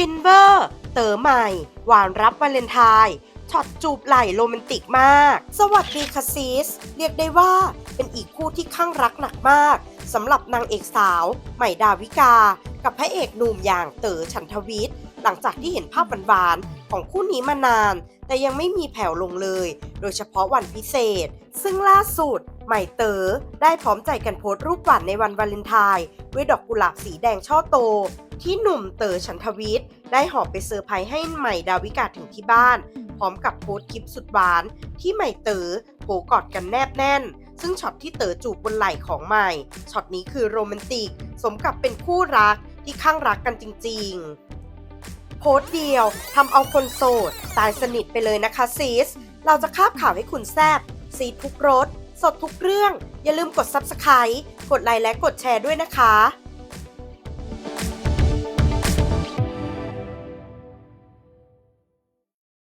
ฟินเวอร์ เต๋อใหม่ หวานรับวาเลนไทน์ช็อตจูบไหล่โรแมนติกมาก สวัสดีค่ะซีส เรียกได้ว่าเป็นอีกคู่ที่ข้างรักหนักมากสำหรับนางเอกสาว ใหม่ดาวิกา กับพระเอกหนุ่มอย่างเต๋อฉันทวิทย์ หลังจากที่เห็นภาพหวานๆของคู่นี้มานาน แต่ยังไม่มีแผ่วลงเลย โดยเฉพาะวันพิเศษ ซึ่งล่าสุดใหม่เต๋อได้พร้อมใจกันโพสต์รูปหวานในวันวาเลนไทน์ด้วยดอกกุหลาบสีแดงช่อโต ที่หนุ่มเต๋อฉันทวิทย์ได้หอบไปเซอร์ไพรส์ให้ใหม่ดาวิกาถึงที่บ้าน พร้อมกับโพสต์คลิปสุดหวาน ที่ใหม่เต๋อโผกอดกันแนบแน่น ซึ่งช็อตที่เต๋อจูบบนไหล่ของใหม่ช็อตนี้คือโรแมนติก สมกับเป็นคู่รักที่ข้างรักกันจริง ๆ พสต์เดียวทำเอาคนโสด ตายสนิทไปเลยนะคะซีส เราจะคาบข่าวให้คุณแซบซีทุกรถ สดทุกเรื่อง อย่าลืมกด Subscribe กดไลค์และกดแชร์ด้วยนะคะ